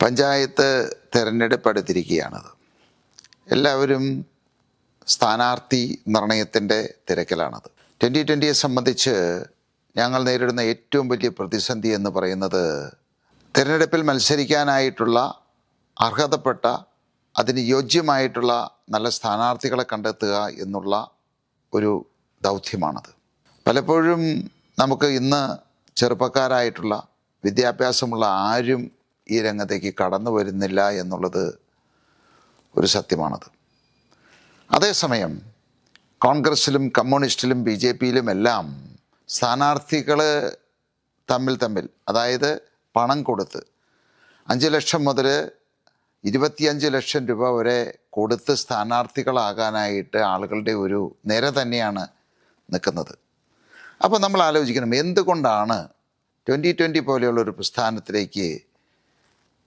പഞ്ചായത്ത് തിരഞ്ഞെടുപ്പ് അടുത്തിരിക്കുകയാണത് എല്ലാവരും സ്ഥാനാർത്ഥി നിർണയത്തിന്റെ തിരക്കിലാണത്. ട്വന്റി ട്വന്റിയെ സംബന്ധിച്ച് ഞങ്ങൾ നേരിടുന്ന ഏറ്റവും വലിയ പ്രതിസന്ധി എന്ന് പറയുന്നത് തിരഞ്ഞെടുപ്പിൽ മത്സരിക്കാനായിട്ടുള്ള അർഹതപ്പെട്ട അതിന് യോജ്യമായിട്ടുള്ള നല്ല സ്ഥാനാർത്ഥികളെ കണ്ടെത്തുക എന്നുള്ള ഒരു ദൗത്യമാണത്. പലപ്പോഴും നമുക്ക് ഇന്ന് ചെറുപ്പക്കാരായിട്ടുള്ള വിദ്യാഭ്യാസമുള്ള ആരും ഈ രംഗത്തേക്ക് കടന്നു വരുന്നില്ല എന്നുള്ളത് ഒരു സത്യമാണത്. അതേസമയം കോൺഗ്രസ്സിലും കമ്മ്യൂണിസ്റ്റിലും ബി ജെ പിയിലും എല്ലാം സ്ഥാനാർത്ഥികൾ തമ്മിൽ തമ്മിൽ അതായത് പണം കൊടുത്ത് അഞ്ച് ലക്ഷം മുതൽ ഇരുപത്തിയഞ്ച് ലക്ഷം രൂപ വരെ കൊടുത്ത് സ്ഥാനാർത്ഥികളാകാനായിട്ട് ആളുകളുടെ ഒരു നിര തന്നെയാണ് നിൽക്കുന്നത്. അപ്പോൾ നമ്മൾ ആലോചിക്കണം എന്തുകൊണ്ടാണ് ട്വന്റി ട്വന്റി പോലെയുള്ള ഒരു പ്രസ്ഥാനത്തിലേക്ക്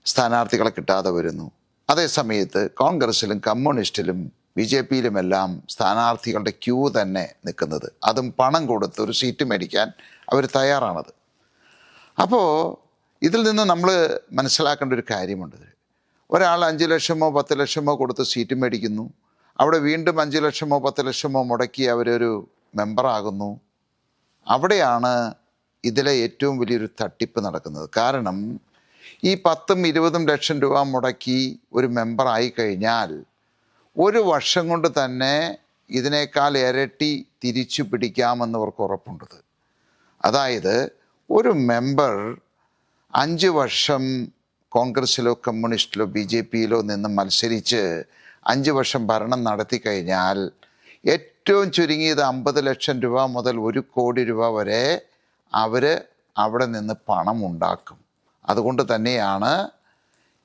സ്ഥാനാർത്ഥികളെ കിട്ടാതെ വരുന്നു. അതേസമയത്ത് കോൺഗ്രസ്സിലും കമ്മ്യൂണിസ്റ്റിലും ബി ജെ പിയിലുമെല്ലാം സ്ഥാനാർത്ഥികളുടെ ക്യൂ തന്നെ നിൽക്കുന്നത്. അതും പണം കൊടുത്ത് ഒരു സീറ്റ് മേടിക്കാൻ അവർ തയ്യാറാണത്. അപ്പോൾ ഇതിൽ നിന്ന് നമ്മൾ മനസ്സിലാക്കേണ്ട ഒരു കാര്യമുണ്ട് ഒരാൾ അഞ്ച് ലക്ഷമോ പത്ത് ലക്ഷമോ കൊടുത്ത് സീറ്റ് മേടിക്കുന്നു. അവിടെ വീണ്ടും അഞ്ച് ലക്ഷമോ പത്ത് ലക്ഷമോ മുടക്കി അവരൊരു മെമ്പറാകുന്നു. അവിടെയാണ് ഇതിലെ ഏറ്റവും വലിയൊരു തട്ടിപ്പ് നടക്കുന്നത്. കാരണം ഈ പത്തും ഇരുപതും ലക്ഷം രൂപ മുടക്കി ഒരു മെമ്പറായി കഴിഞ്ഞാൽ ഒരു വർഷം കൊണ്ട് തന്നെ ഇതിനേക്കാൾ ഇരട്ടി തിരിച്ചു പിടിക്കാമെന്നവർക്ക് ഉറപ്പുണ്ടത് അതായത് ഒരു മെമ്പർ അഞ്ച് വർഷം കോൺഗ്രസ്സിലോ കമ്മ്യൂണിസ്റ്റിലോ ബി ജെ പിയിലോ നിന്ന് മത്സരിച്ച് അഞ്ച് വർഷം ഭരണം നടത്തി കഴിഞ്ഞാൽ ഏറ്റവും ചുരുങ്ങിയത് അമ്പത് ലക്ഷം രൂപ മുതൽ ഒരു കോടി രൂപ വരെ അവർ അവിടെ നിന്ന് പണം ഉണ്ടാക്കും. അതുകൊണ്ട് തന്നെയാണ്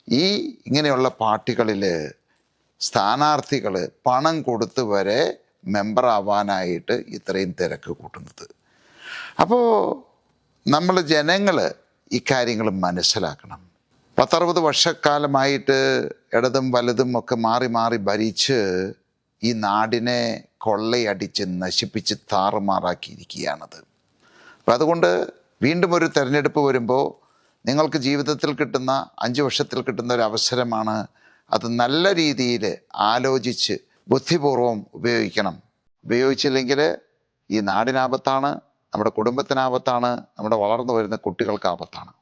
ഈ ഇങ്ങനെയുള്ള പാർട്ടികളിൽ സ്ഥാനാർത്ഥികൾ പണം കൊടുത്ത് വരെ മെമ്പറാവാനായിട്ട് ഇത്രയും തിരക്ക് കൂട്ടുന്നത്. അപ്പോൾ നമ്മൾ ജനങ്ങൾ ഇക്കാര്യങ്ങൾ മനസ്സിലാക്കണം. പത്തറുപത് വർഷക്കാലമായിട്ട് ഇടതും വലതും ഒക്കെ മാറി മാറി ഭരിച്ച് ഈ നാടിനെ കൊള്ളയടിച്ച് നശിപ്പിച്ച് താറുമാറാക്കിയിരിക്കുകയാണത്. അപ്പം അതുകൊണ്ട് വീണ്ടും ഒരു തെരഞ്ഞെടുപ്പ് വരുമ്പോൾ നിങ്ങൾക്ക് ജീവിതത്തിൽ കിട്ടുന്ന അഞ്ച് വർഷത്തിൽ കിട്ടുന്ന ഒരു അവസരമാണ് അത് നല്ല രീതിയിൽ ആലോചിച്ച് ബുദ്ധിപൂർവം ഉപയോഗിക്കണം. ഉപയോഗിച്ചില്ലെങ്കിൽ ഈ നാടിനാപത്താണ് നമ്മുടെ കുടുംബത്തിനാപത്താണ് നമ്മുടെ വളർന്നു വരുന്ന കുട്ടികൾക്ക് ആപത്താണ്